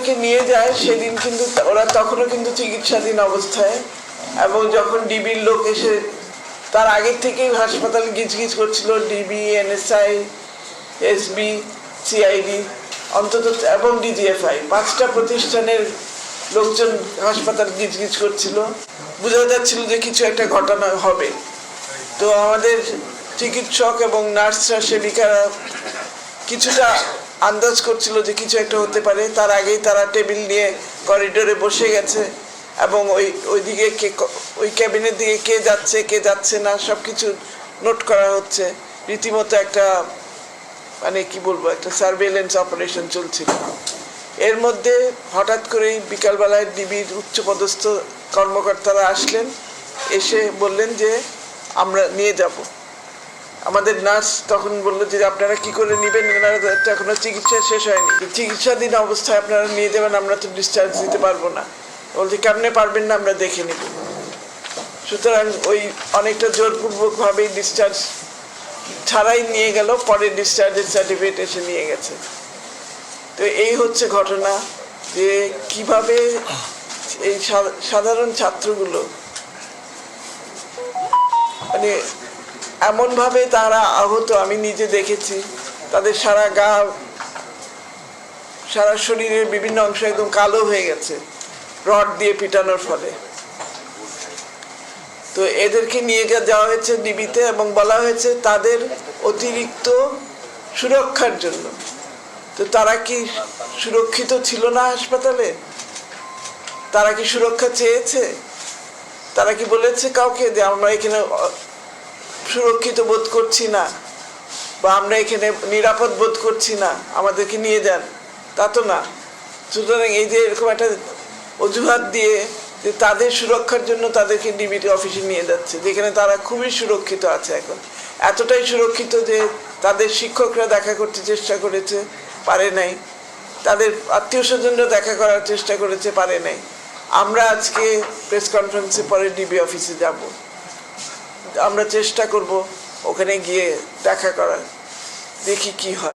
ওদেরকে নিয়ে যায়, সেদিন কিন্তু ওরা তখনও কিন্তু চিকিৎসাধীন অবস্থায়। এবং যখন ডিবির লোক এসে তার আগের থেকেই হাসপাতাল গিজগিজ করছিল ডিবি এনএসআই এসবি সিআইডি অন্তত এবং ডিজিএফআই পাঁচটা প্রতিষ্ঠানের লোকজন হাসপাতাল গিজগিজ করছিল। বোঝা যাচ্ছিল যে কিছু একটা ঘটনা হবে। তো আমাদের চিকিৎসক এবং নার্সরা, সেবিকারা কিছুটা আন্দাজ করছিল যে কিছু একটা হতে পারে। তার আগেই তারা টেবিল নিয়ে করিডোরে বসে গেছে এবং ওই, ওইদিকে কে ওই ক্যাবিনের দিকে কে যাচ্ছে কে যাচ্ছে না সব কিছু নোট করা হচ্ছে। রীতিমতো একটা মানে কি বলব, একটা সার্ভেলেন্স অপারেশন চলছিল। এর মধ্যে হঠাৎ করেই বিকালবেলায় ডিবির উচ্চপদস্থ কর্মকর্তারা আসলেন, এসে বললেন যে আমরা নিয়ে যাব। আমাদের নার্স তখন বলল যে আপনারা কি করে নেবেন? এখনও চিকিৎসা শেষ হয়নি। চিকিৎসাধীন অবস্থায় আপনারা নিয়ে যাবেন, আমরা তো ডিসচার্জ দিতে পারব না। বলছি, কেমনে পারবেন না আমরা দেখে নিব। সুতরাং ওই অনেকটা জোরপূর্বকভাবেই ডিসচার্জ ছাড়াই নিয়ে গেল, পরে ডিসচার্জের সার্টিফিকেট এসে নিয়ে গেছে। তো এই হচ্ছে ঘটনা যে কীভাবে এই সাধারণ ছাত্রগুলো মানে এমনভাবে তারা আহত, আমি নিজে দেখেছি। তাদের সারা গা, সারা শরীরের বিভিন্ন অংশ একদম কালো হয়ে গেছে, রড দিয়ে পিটানোর ফলে। তো এদেরকে নিয়ে যাওয়া হয়েছে ডিবিতে এবং বলা হয়েছে তাদের অতিরিক্ত সুরক্ষার জন্য। তো তারা কি সুরক্ষিত ছিল না হাসপাতালে? তারা কি সুরক্ষা চেয়েছে? তারা কি বলেছে কাউকে যে আমরা এখানে সুরক্ষিত বোধ করছি না, বা আমরা এখানে নিরাপদ বোধ করছি না, আমাদেরকে নিয়ে যান। তা তো না। সুতরাং এই যে এরকম একটা অজুহাত দিয়ে যে তাদের সুরক্ষার জন্য তাদেরকে ডিবিটি অফিসে নিয়ে যাচ্ছে, যেখানে তারা খুবই সুরক্ষিত আছে এখন। এতটাই সুরক্ষিত যে তাদের শিক্ষকরা দেখা করতে চেষ্টা করেছে, পারে নাই। তাদের আত্মীয় স্বজনরা দেখা করার চেষ্টা করেছে, পারে নাই। আমরা আজকে প্রেস কনফারেন্সে পরে ডিবি অফিসে যাব। আমরা চেষ্টা করব ওখানে গিয়ে দেখা করার দেখি কি হয়।